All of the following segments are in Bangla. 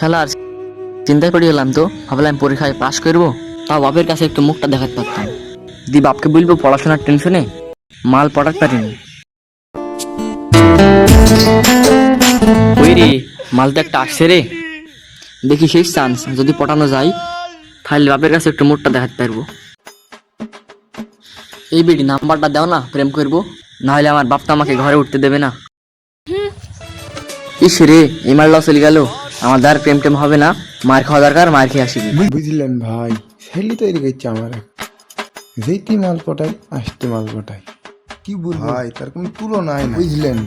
শালার, চিন্তা করে গেলাম তো। ভাবলাম পরীক্ষায় পাশ করব। তাও বাপের কাছে একটু মুখটা দেখাতে পারতাম। দি বাপকে বলব পড়াশোনার টেনশনে মাল পটাতে পারিনি। ওই রে, মাল তো একটা আসছে রে। দেখি সেই চান্স যদি পটানো যায়, তাহলে বাপের কাছে একটু মুখটা দেখাতে পারব। এই বেডি নাম্বারটা দাও না, প্রেম করব। নাহলে আমার বাপ তো আমাকে ঘরে উঠতে দেবে না। ইস রে এই মালটাও চলে গেল। আমার দ্বার প্রেম টেম হবে না। মার খাওয়া দরকার মার খেয়ে আসিবি বুঝলেন ভাই ছেলে তৈরি করছে আমার যেইটি মাল পটাই আসতে মাল পটাই কি বলব? ভাই তার কোনো তুলনায় না বুঝলেন?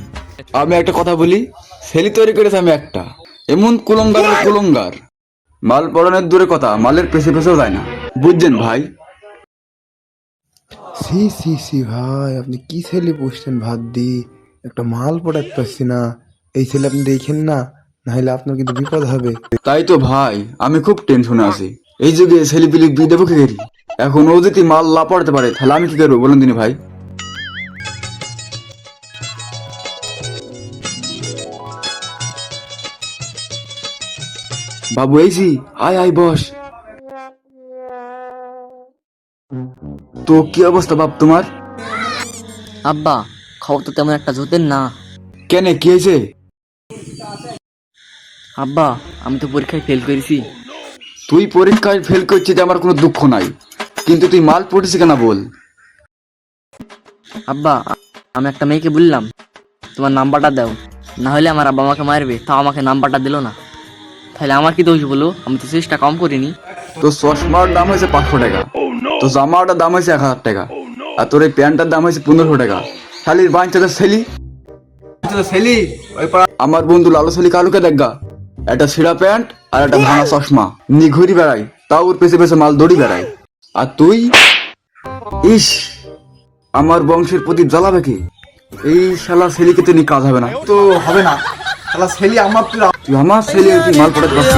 আমি একটা কথা বলি সেলি তৈরি করেছে আমি একটা। এমন কুলঙ্গার কুলঙ্গার। মাল পড়ানোর দূরে কথা মালের পেছে পেছেও যায় না। বুঝছেন ভাই? সি সি সি ভাই আপনি কি ছেলে পুষছেন ভাত দি একটা মাল পটাতে পারছি না। এই ছেলে আপনি দেখেন না নাহলে আপনার কিন্তু বিপদ হবে। তাই তো ভাই আমি খুব টেনশনে আছি। এই যুগে ছেলে পিলি বিয়ে দেবো কি করি এখন ও যদি মাল না পড়তে পারে তাহলে আমি কি করব বলুন দিনি ভাই? বাবু এইছি আয় আয় বস। তো কি অবস্থা বাপ তোমার? আব্বা খবর তো তেমন একটা জোতেন না। কেন কি হয়েছে আব্বা আমি তো পরীক্ষায় ফেল করেছি। তুই পরীক্ষায় ফেল করছিস আমার কোনো দুঃখ নাই। কিন্তু তুই মাল পড়েছিস কেন বল? আব্বা আমি একটা মেয়েকে বললাম তোমার নাম্বারটা দাও। না হলে আমার আব্বা আমাকে মারবে তাও আমাকে নাম্বারটা দিলো না। তাহলে আমার কি দোষ বলো? আমি তো চেষ্টা কম করিনি। তো চশমার দাম হয়েছে পাঁচশো টাকা। তো জামাটার দাম হয়েছে এক হাজার টাকা। আর তোর এই প্যান্টটার দাম হয়েছে পনেরোশো টাকা। শালির বাঞ্চা তো সেলি সেলি আমার বন্ধু লালু সেলি কালুকে দেখা একটা ছিঁড়া প্যান্ট আর একটা ভাঙা চশমা নি ঘুরি বেড়াই তাও ওর পেছে পেছে মাল দড়ি বেড়াই আর তুই ইস আমার বংশের প্রতি জ্বালাবে কি এই শালা সেলিকে তো নি কাজ হবে না তো হবে না তাহলে ছেলে আমার তুই আমার ছেলে তুই মাল পড়াতে পারছিস